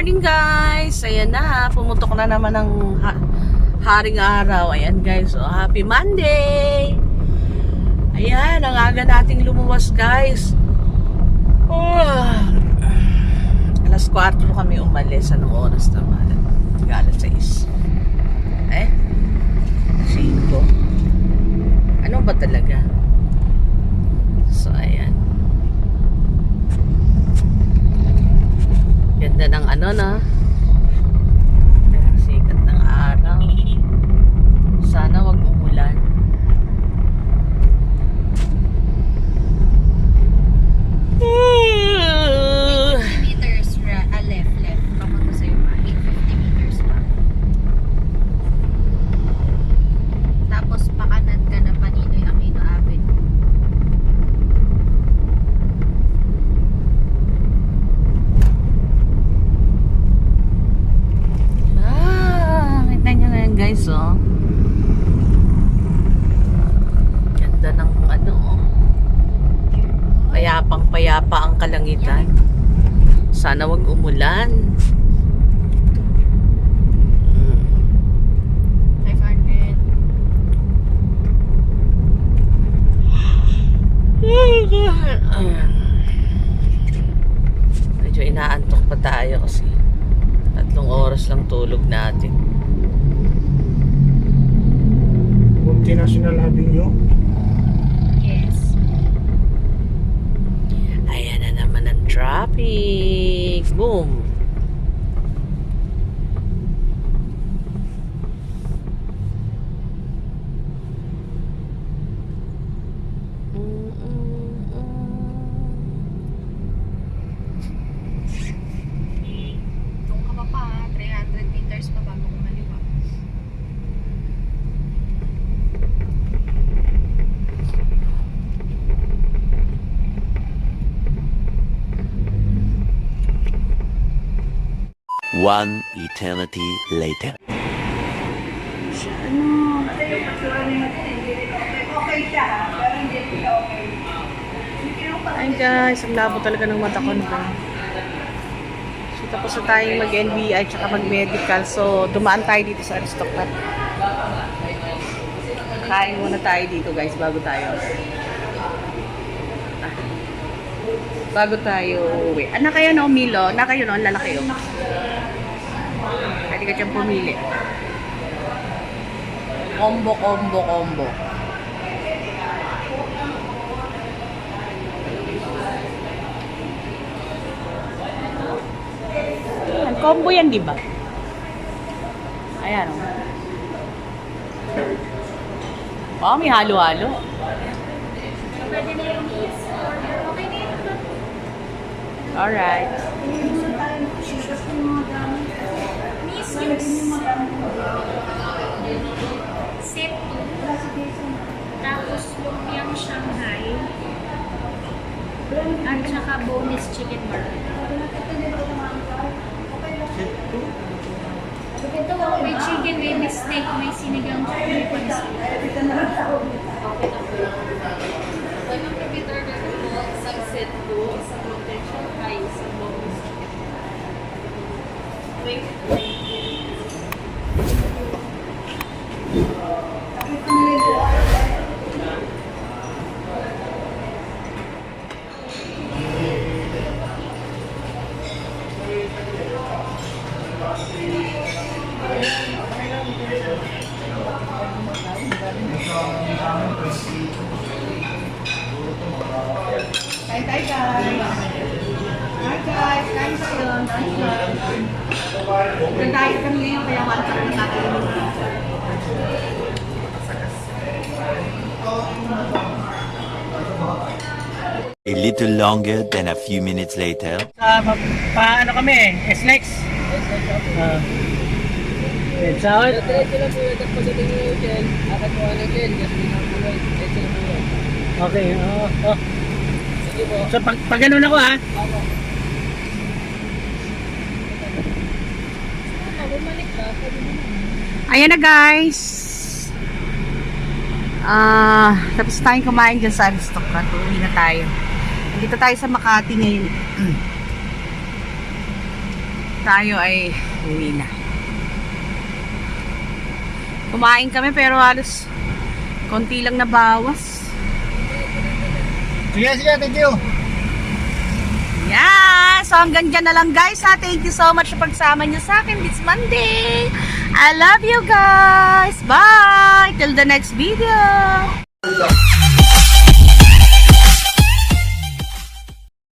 morning guys! Ayan na, pumutok na naman ng ha- haring araw. Ayan guys, so happy Monday! Ayan, ang aga nating lumuwas guys. Oh. Alas 4 kami umalis. Anong oras naman? Alas 6. Eh? 5. Ano ba talaga? So, ayan. Ganda ng ano na. Ang sikat ng araw. Sana wag umulan. meters ra, ah, left, left. Papunta sa'yo pa. 850 meters pa. Tapos pakanan ka na Paninoy Aquino Avenue. Ah, kita nyo na yan guys, oh. Ganda ng ano, oh. Payapang payapa ang kalangitan. Sana wag umulan. Mm. 500. Medyo inaantok pa tayo kasi tatlong oras lang tulog natin. Multinational Avenue. Yes. Ayan na naman ang traffic. Boom! Doon ka pa pa, 300 meters pa bago kumaliwa. One eternity later. Ay guys, ang labo talaga ng mata ko na. So tapos na tayong mag-NBI tsaka mag-medical. So dumaan tayo dito sa Aristocrat. Kain muna tayo dito guys bago tayo. Ah. Bago tayo uwi. Anak kayo no, Milo? Anak kayo no, lalaki yun. Pwede ka dyan pumili. Combo, combo, combo. Ayan, combo yan, di ba? Ayan, o. Oh, may halo-halo. Alright. Set 2. Tapos lumpiang Shanghai. At saka bonus chicken burger. Ito, may chicken, may steak, may sinigang, may panis. Kain Nag-diet kami ngayon kaya one cup na kakainin. A little longer than a few minutes later. Ah, pa, pa ano kami, SLEX. Ah. Uh, sahod? Okay, oo. Oh, So pag, pag ganun ako ha. Ayan na guys. Ah, tapos tayong kumain dyan sa Aristocrat. Uwi na tayo. Dito tayo sa Makati ngayon. tayo ay uwi na. Kumain kami pero halos konti lang nabawas. Sige, sige, thank you. Yeah! So hanggang dyan na lang guys ha. Thank you so much sa pagsama niyo sa akin this Monday. I love you guys. Bye! Till the next video.